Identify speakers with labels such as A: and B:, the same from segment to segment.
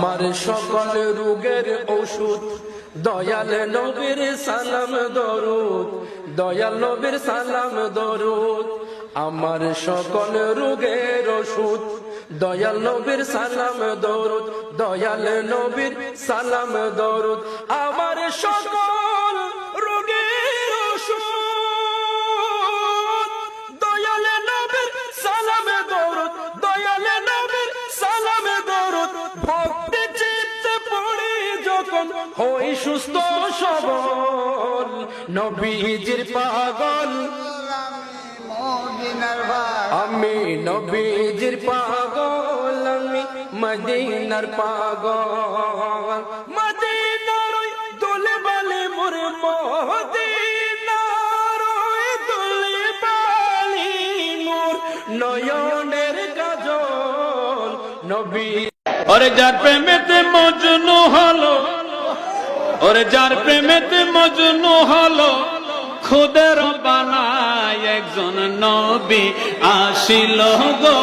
A: আমার সকল রোগের ওষুধ। দয়াল নবীর সালাম দরুদ, দয়াল নবীর সালাম দরুদ। আমার সকল রোগের ওষুধ, দয়াল নবীর সালাম দরুদ, দয়াল নবীর সালাম দরুদ। আমার সকল হই সুস্থ সবল নবীজির পাগল। আমি নবীজির পাগল, আমি মদিনার পাগল। মদিনার দোলে বালে মোরে মদিনার দোলে বালি মোর নয়নের কাজল। নবী
B: ওরে যার প্রেমেতে মজনু হলো ওরে যার প্রেমেতে মজনু হলো, খুদের বানায় একজন নবী। আসিল গো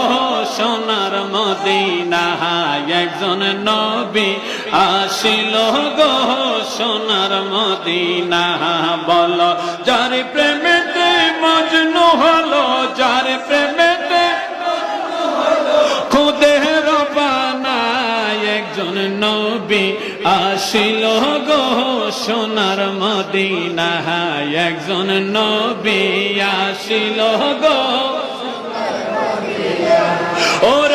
B: সোনার মদিনায় একজন নবী। আসিল গো সোনার মদিনা, বল যার প্রেমেতে সোনার মদিনা একজন নবী আসিল গো। ওরে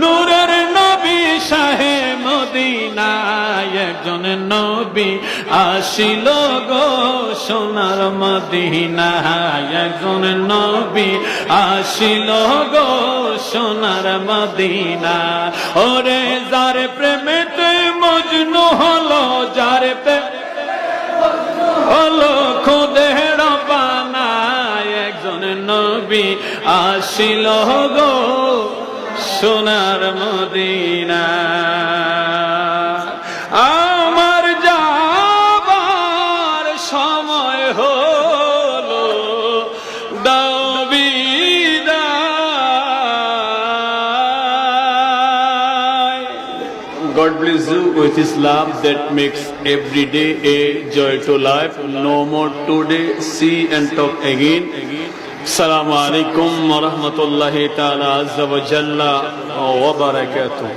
B: নূরের নবী শাহে মদিনায় একজন নবী আসিল গো সোনার মদিনায় একজন নবী আসিল গো সোনার মদিনা। ওরে যার প্রেমেতে মজনু হলো, যার প্রেম হলো খুদের বানায় একজন নবী আসিল গো সোনার মদিনা আমার যাবার সময় হলো God bless with His love that makes every day a joy to life. No more today, see and talk again. Assalamu
C: السلام عليكم ورحمة الله تعالى عز وجل وبركاته.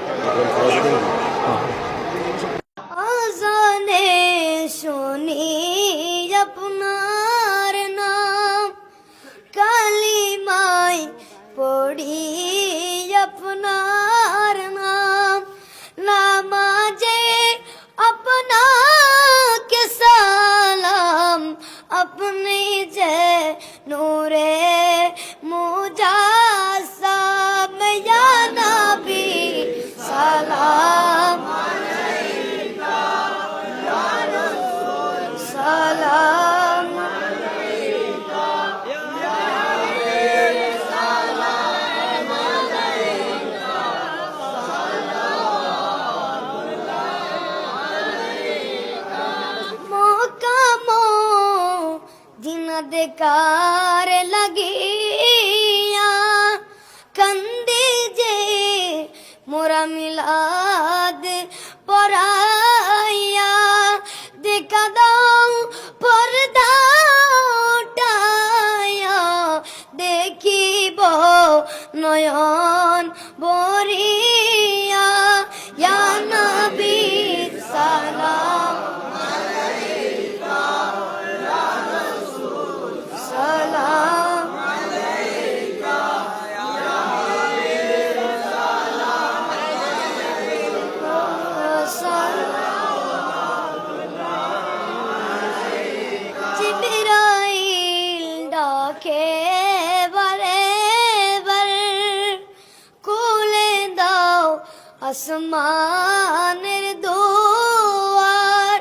C: আসমানের দোয়ার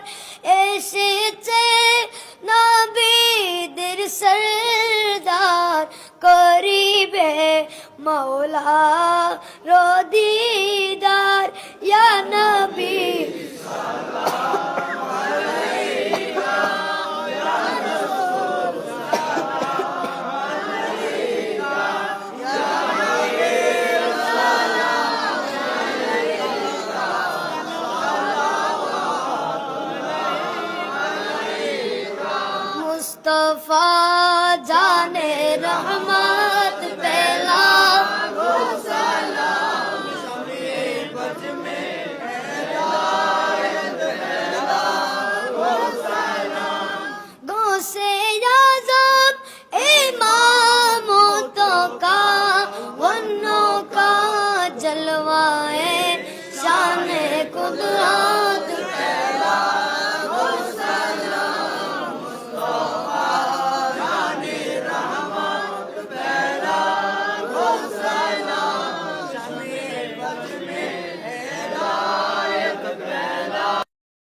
C: এসেছে নবীদের সরদার করিবে মৌলা রদিদার ইয়া নবী।